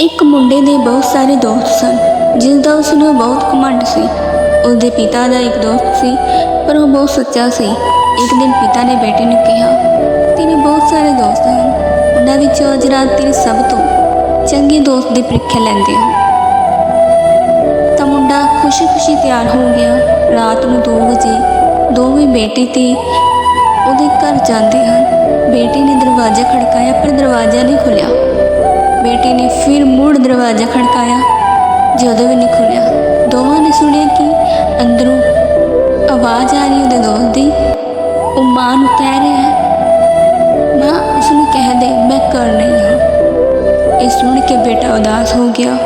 ਇੱਕ ਮੁੰਡੇ ਦੇ ਬਹੁਤ ਸਾਰੇ ਦੋਸਤ ਸਨ, ਜਿਸ ਦਾ ਉਸ ਨੂੰ ਬਹੁਤ ਘਮੰਡ ਸੀ। ਉਸਦੇ ਪਿਤਾ ਦਾ ਇੱਕ ਦੋਸਤ ਸੀ, ਪਰ ਉਹ ਬਹੁਤ ਸੱਚਾ ਸੀ। ਇੱਕ ਦਿਨ ਪਿਤਾ ਨੇ ਬੇਟੇ ਨੂੰ ਕਿਹਾ, ਤੇਰੇ ਬਹੁਤ ਸਾਰੇ ਦੋਸਤ ਹਨ। ਉਹਨਾਂ ਵਿੱਚੋਂ ਅੱਜ ਰਾਤ ਤੇਰੇ ਸਭ ਤੋਂ ਚੰਗੇ ਦੋਸਤ ਦੀ ਪ੍ਰੀਖਿਆ ਲੈਂਦੇ ਹਨ ਤਾਂ ਮੁੰਡਾ ਖੁਸ਼ੀ-ਖੁਸ਼ੀ ਤਿਆਰ ਹੋ ਗਿਆ। ਰਾਤ ਨੂੰ 2 ਵਜੇ ਦੋਵੇਂ ਬੇਟੇ ਤੇ ਉਹਦੇ ਘਰ ਜਾਂਦੇ ਹਨ। ਬੇਟੀ ਨੇ ਦਰਵਾਜ਼ਾ ਖੜਕਾਇਆ, ਪਰ ਦਰਵਾਜ਼ਾ ਨਹੀਂ ਖੁੱਲਿਆ ਬੇਟੀ ਨੇ ਫਿਰ ਮੁੜ ਦਰਵਾਜ਼ਾ ਖੜਕਾਇਆ। ਜਦੋਂ ਵੀ ਨਹੀਂ ਖੁੱਲਿਆ ਦੋਵਾਂ ਨੇ ਸੁਣਿਆ ਕਿ ਅੰਦਰੋਂ ਆਵਾਜ਼ ਆ ਰਹੀ ਉਹਦੇ ਦੋਸਤ ਦੀ। ਉਹ ਮਾਂ ਨੂੰ ਕਹਿ ਰਿਹਾ ਹੈ, ਮਾਂ ਉਸ ਨੂੰ ਕਹਿ ਦੇ, ਮੈਂ ਕਰ ਨਹੀਂ ਹਾਂ। ਇਹ ਸੁਣ ਕੇ ਬੇਟਾ ਉਦਾਸ ਹੋ ਗਿਆ।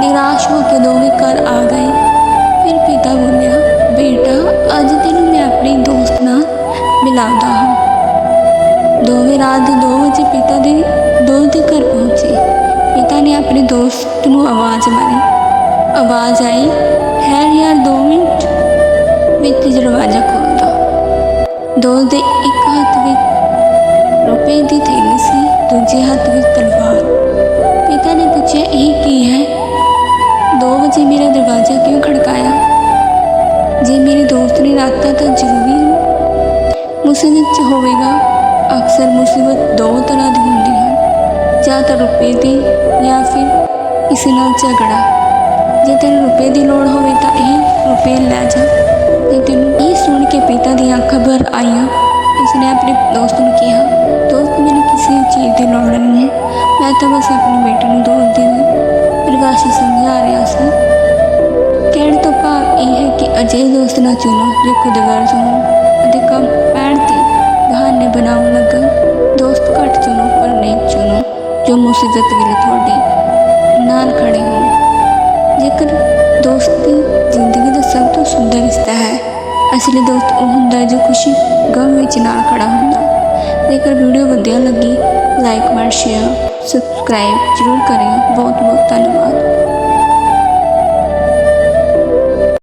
ਨਿਰਾਸ਼ ਹੋ ਕੇ ਦੋਵੇਂ ਘਰ ਆ ਗਏ। ਫਿਰ ਪਿਤਾ ਬੋਲਿਆ, ਬੇਟਾ, ਅੱਜ ਤੈਨੂੰ ਮੈਂ ਆਪਣੀ ਦੋਸਤ ਨਾਲ ਮਿਲਾਉਂਦਾ ਹਾਂ। ਦੋਵੇਂ ਰਾਤ ਦੇ 2 ਵਜੇ ਪਿਤਾ ਦੇ ਦੋਸਤ ਦੇ ਘਰ ਪਹੁੰਚੇ ਪਿਤਾ ਨੇ ਆਪਣੇ ਦੋਸਤ ਨੂੰ ਆਵਾਜ਼ ਮਾਰੀ। ਆਵਾਜ਼ ਆਈ ਠਹਿਰ ਯਾਰ 2 ਮਿੰਟ। ਵਿੱਚ ਦਰਵਾਜ਼ਾ ਖੋਲ੍ਹਦਾ ਦੋਸਤ ਦੇ ਇੱਕ ਹੱਥ ਵਿੱਚ ਰੁਪਏ ਦੀ ਥੈਲੀ ਸੀ, ਦੂਜੇ ਹੱਥ ਵਿੱਚ ਤਲਵਾਰ। ਪਿਤਾ ਨੇ ਪੁੱਛਿਆ, ਇਹ ਕੀ ਹੈ? 2 ਵਜੇ ਮੇਰਾ ਦਰਵਾਜ਼ਾ ਕਿਉਂ ਖੜਕਾਇਆ? ਜੇ ਮੇਰੇ ਦੋਸਤ ਨੇ ਰਾਤਾਂ ਤਾਂ ਜ਼ਰੂਰੀ ਮੁਸੀਬਤ 'ਚ ਹੋਵੇਗਾ, ਅਕਸਰ ਮੁਸੀਬਤ ਦੋ ਤਰ੍ਹਾਂ ਦੀ ਤਾਂ ਰੁਪਏ ਦੀ ਜਾਂ ਫਿਰ ਕਿਸੇ ਨਾਲ ਝਗੜਾ। ਜੇ ਤੈਨੂੰ ਰੁਪਏ ਦੀ ਲੋੜ ਹੋਵੇ ਤਾਂ ਇਹ ਰੁਪਏ ਲੈ ਜਾ। ਤੇ ਤੈਨੂੰ ਇਹ ਸੁਣ ਕੇ ਪਿਤਾ ਦੀਆਂ ਅੱਖਾਂ ਭਰ ਆਈਆਂ, ਉਸਨੇ ਆਪਣੇ ਦੋਸਤ ਨੂੰ ਕਿਹਾ, ਦੋਸਤ, ਮੈਨੂੰ ਕਿਸੇ ਚੀਜ਼ ਦੀ ਲੋੜ ਨਹੀਂ ਹੈ। ਮੈਂ ਤਾਂ ਬਸ ਆਪਣੇ ਬੇਟੇ ਨੂੰ ਦੋਸਤ ਦੀ ਪ੍ਰਕਾਸ਼ ਸਮਝਾ ਰਿਹਾ ਸੀ। ਕਹਿਣ ਤੋਂ ਭਾਵ ਇਹ ਹੈ ਕਿ ਅਜਿਹੇ ਦੋਸਤ ਨਾ ਚੁਣੋ ਜੋ ਖੁਦ ਗਰਜ਼ ਹੋਣ ਅਤੇ ਕੰਮ ਜੋ ਮੁਸੀਬਤ ਵੇਲੇ ਤੁਹਾਡੇ ਨਾਲ ਖੜੇ ਹੋ ਜੇਕਰ ਦੋਸਤੀ ਜ਼ਿੰਦਗੀ ਦਾ ਸਭ ਤੋਂ ਸੁੰਦਰ ਰਿਸ਼ਤਾ ਹੈ ਅਸਲੀ ਦੋਸਤ ਉਹ ਹੁੰਦਾ ਹੈ ਜੋ ਖੁਸ਼ੀ ਗਮ ਵਿੱਚ ਨਾਲ ਖੜਾ ਹੁੰਦਾ। ਜੇਕਰ ਵੀਡੀਓ ਵਧੀਆ ਲੱਗੀ ਲਾਈਕ ਮਾਰ ਸ਼ੇਅਰ ਸਬਸਕ੍ਰਾਈਬ ਜ਼ਰੂਰ ਕਰਿਓ। ਬਹੁਤ ਬਹੁਤ ਧੰਨਵਾਦ।